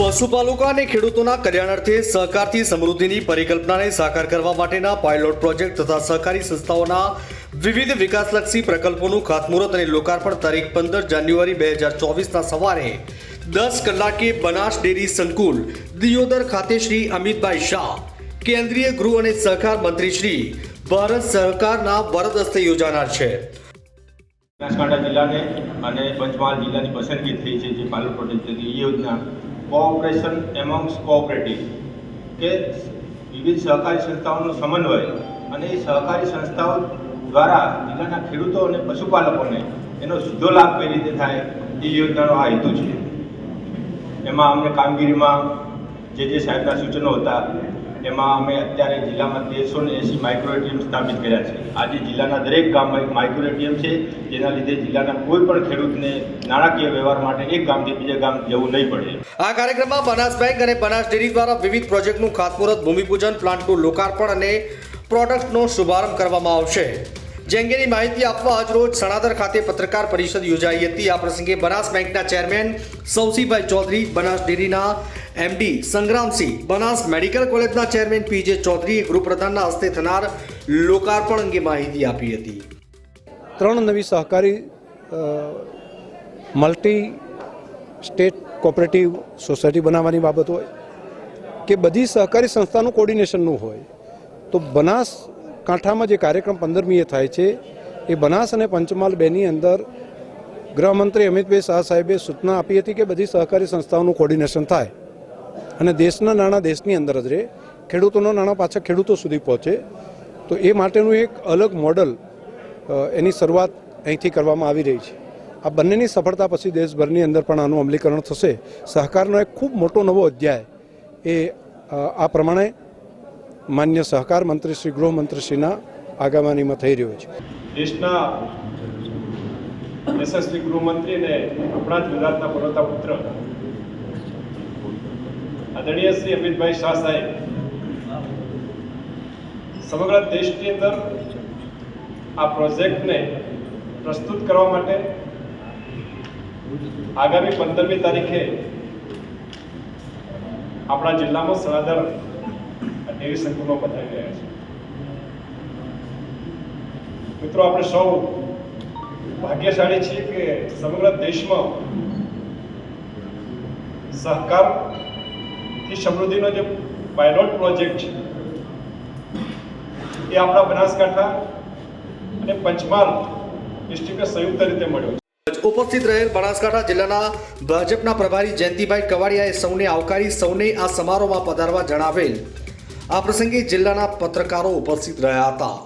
પશુપાલકો અને ખેડૂતોના કલ્યાણાર્થે સહકારથી સમૃદ્ધિની પરિકલ્પનાને સાકાર કરવા માટેના પાયલોટ પ્રોજેક્ટ તથા સહકારી સંસ્થાઓના વિવિધ વિકાસલક્ષી પ્રકલ્પોનું ખાતમુહૂર્ત અને લોકાર્પણ તારીખ પંદર જાન્યુઆરી બે હજાર ચોવીસના સવારે દસ કલાકે બનાસ ડેરી સંકુલ, દિયોદર ખાતે શ્રી અમિતભાઈ શાહ, કેન્દ્રીય ગૃહ અને સહકાર મંત્રી શ્રી ભારત સહકારના વરદ હસ્તે યોજાનાર છે. બનાસકાંઠા જિલ્લાને અને પંચમહાલ જિલ્લાની પસંદગી થઈ છે જે પાયલોટ પ્રોજેક્ટ યોજના કોઓપરેશન એમોંગ્સ કોઓપરેટિવ કે વિવિધ સહકારી સંસ્થાઓનો સમન્વય અને એ સહકારી સંસ્થાઓ દ્વારા જિલ્લાના ખેડૂતો અને પશુપાલકોને એનો સીધો લાભ કઈ રીતે થાય એ યોજનાનો આ હેતુ છે. એમાં અમને કામગીરીમાં જે જે સાહેબના સૂચનો હતા એમાં અમે અત્યારે જિલ્લામાં તેરસો ને એંસી માઇક્રો એટીએમ સ્થાપિત કર્યા છે. આજે જિલ્લાના દરેક ગામમાં એક માઇક્રો એટીએમ છે, જેના લીધે જિલ્લાના કોઈ પણ ખેડૂતને નાણાકીય વ્યવહાર માટે એક ગામથી બીજા ગામ જવું નહીં પડે. આ કાર્યક્રમમાં બનાસ બેંક અને બનાસ ડેરી દ્વારા વિવિધ પ્રોજેક્ટનું ખાતમુહૂર્ત, ભૂમિપૂજન, પ્લાન્ટનું લોકાર્પણ અને પ્રોડક્ટનો શુભારંભ કરવામાં આવશે. જે અંગેની માહિતી આપવા આજરોજ સણાદર ખાતે પત્રકાર પરિષદ યોજાઈ હતી. આ પ્રસંગે બનાસ બેંકના ચેરમેન સૌસીભાઈ ચૌધરી બનાસ ડેરીના એમડી સંગ્રામસિંહ બનાસ મેડિકલ કોલેજના ચેરમેન પીજે ચૌધરીએ ગૃહપ્રધાનના હસ્તે થનાર લોકાર્પણ અંગે માહિતી આપી હતી. ત્રણ નવી સહકારી મલ્ટી સ્ટેટ કોઓપરેટિવ સોસાયટી બનાવવાની બાબત હોય કે બધી સહકારી સંસ્થાનું કોર્ડિનેશનનું હોય, તો બનાસ કાંઠામાં જે કાર્યક્રમ પંદરમીએ થાય છે, એ બનાસ અને પંચમહાલ બેની અંદર ગૃહમંત્રી અમિતભાઈ શાહ સાહેબે સૂચના આપી હતી કે બધી સહકારી સંસ્થાઓનું કોર્ડિનેશન થાય. અને દેશના નાણાં દેશની અંદર જ રહે ખેડૂતોના નાણાં પાછા ખેડૂતો સુધી પહોંચે. તો એ માટેનું એક અલગ મોડલ એની શરૂઆત અહીંથી કરવામાં આવી રહી છે. આ બંનેની સફળતા પછી દેશભરની અંદર પણ આનું અમલીકરણ થશે. સહકારનો એક ખૂબ મોટો નવો અધ્યાય એ આ પ્રમાણે માન્ય સહકાર મંત્રી શ્રી ગૃહમંત્રીશ્રીના આગામીમાં થઈ રહ્યો છે. દેશના યશસ્વી ગૃહમંત્રી અને આપણા જ ગુજરાતના પર્વતા પુત્ર આદરણીય શ્રી અમિતભાઈ શાહ સાહેબ, સમગ્ર દેશની અંદર આ પ્રોજેક્ટને પ્રસ્તુત કરવા માટે આગામી પંદરમી તારીખે આપણા જિલ્લામાં સણાદર ડેરી સંકુલો બતાવી રહ્યા છે. મિત્રો, આપણે સૌ ભાગ્યશાળી છીએ કે સમગ્ર દેશમાં સહકારથી સમૃદ્ધિનો જે પાયલોટ પ્રોજેક્ટ છે, એ આપણા બનાસકાંઠા અને પંચમહાલ ડિસ્ટ્રિક્ટને સંયુક્ત રીતે મળ્યો ઉપસ્થિત રહેલ બનાસકાંઠા જિલ્લાના ભાજપના પ્રભારી જયંતિભાઈ કવાડિયાએ સૌને આવકારી, સૌને આ સમારોહમાં પધારવા જણાવેલ. આ પ્રસંગે જિલ્લાના પત્રકારો ઉપસ્થિત રહ્યા હતા.